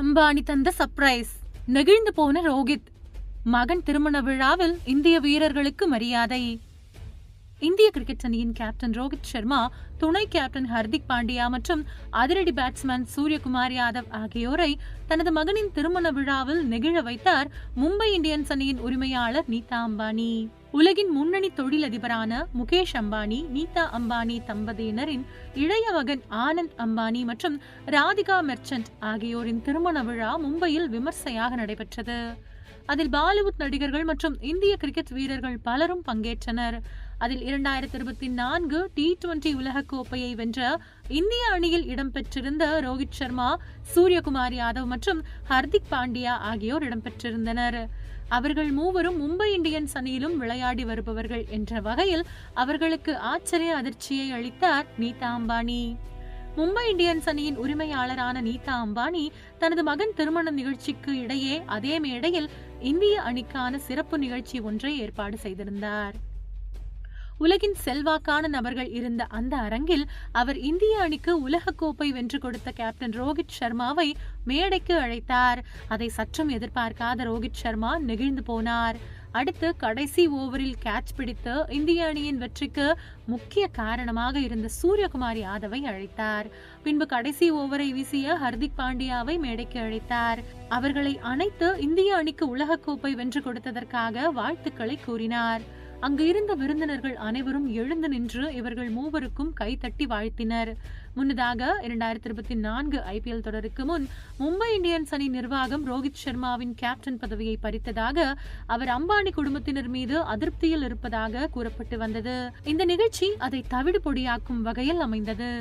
அம்பானி தந்த சர்ப்ரைஸ் நெகிழ்ந்து போன ரோஹித் மகன் திருமண விழாவில் இந்திய வீரர்களுக்கு மரியாதை. இந்திய கிரிக்கெட் அணியின் கேப்டன் ரோஹித் சர்மா துணை கேப்டன் ஹர்திக் பாண்டியா மற்றும் அதிரடி பேட்ஸ்மேன் சூரியகுமார் யாதவ் ஆகியோரை தனது மகனின் திருமண விழாவில் நெகிழ வைத்தார் மும்பை இந்தியன்ஸ் அணியின் உரிமையாளர் நீதா அம்பானி. உலகின் முன்னணி தொழிலதிபரான முகேஷ் அம்பானி நீதா அம்பானி தம்பதியினரின் இளைய மகன் ஆனந்த் அம்பானி மற்றும் ராதிகா மெர்ச்சன்ட் ஆகியோரின் திருமண விழா மும்பையில் விமர்சையாக நடைபெற்றது. அதில் பாலிவுட் நடிகர்கள் மற்றும் இந்திய கிரிக்கெட் வீரர்கள் பலரும் பங்கேற்றனர். அதில் இரண்டாயிரத்தி இருபத்தி நான்கு டி டுவெண்டி உலக கோப்பையை வென்ற இந்திய அணியில் இடம்பெற்றிருந்த ரோஹித் சர்மா சூரியகுமார் யாதவ் மற்றும் ஹர்திக் பாண்டியா ஆகியோர் இடம்பெற்றிருந்தனர் அவர்கள் மூவரும் மும்பை இந்தியன்ஸ் அணியிலும் விளையாடி வருபவர்கள் என்ற வகையில் அவர்களுக்கு ஆச்சரிய அதிர்ச்சியை அளித்தார் நீதா அம்பானி. மும்பை இந்தியன்ஸ் அணியின் உரிமையாளரான நீதா அம்பானி தனது மகன் திருமண நிகழ்ச்சிக்கு இடையே அதே மேடையில் இந்திய அணிக்கான சிறப்பு நிகழ்ச்சி ஒன்றை ஏற்பாடு செய்திருந்தார். உலகின் செல்வாக்கான நபர்கள் இருந்த அந்த அரங்கில் அவர் இந்திய அணிக்கு உலகக்கோப்பை வென்று கொடுத்த கேப்டன் ரோஹித் சர்மாவை மேடைக்கு அழைத்தார். அதை சற்றும் எதிர்பார்க்காத ரோஹித் சர்மா நெகிழ்ந்து போனார். அடுத்து கடைசி ஓவரில் கேட்ச் பிடித்து இந்திய அணியின் வெற்றிக்கு முக்கிய காரணமாக இருந்த சூரியகுமார் யாதவை அழைத்தார். பின்பு கடைசி ஓவரை வீசிய ஹர்திக் பாண்டியாவை மேடைக்கு அழைத்தார். அவர்களை அனைத்து இந்திய அணிக்கு உலகக்கோப்பை வென்று கொடுத்ததற்காக வாழ்த்துக்களை கூறினார். அங்கு இருந்த விருந்தினர்கள் அனைவரும் எழுந்து நின்று இவர்கள் மூவருக்கும் கைதட்டி வாழ்த்தினர். முன்னதாக இரண்டாயிரத்தி இருபத்தி நான்கு ஐபிஎல் தொடருக்கு முன் மும்பை இந்தியன்ஸ் அணி நிர்வாகம் ரோஹித் சர்மாவின் கேப்டன் பதவியை பறித்ததாக அவர் அம்பானி குடும்பத்தினர் மீது அதிருப்தியில் இருப்பதாக கூறப்பட்டு வந்தது. இந்த நிகழ்ச்சி அதை தவிடு பொடியாக்கும் வகையில் அமைந்தது.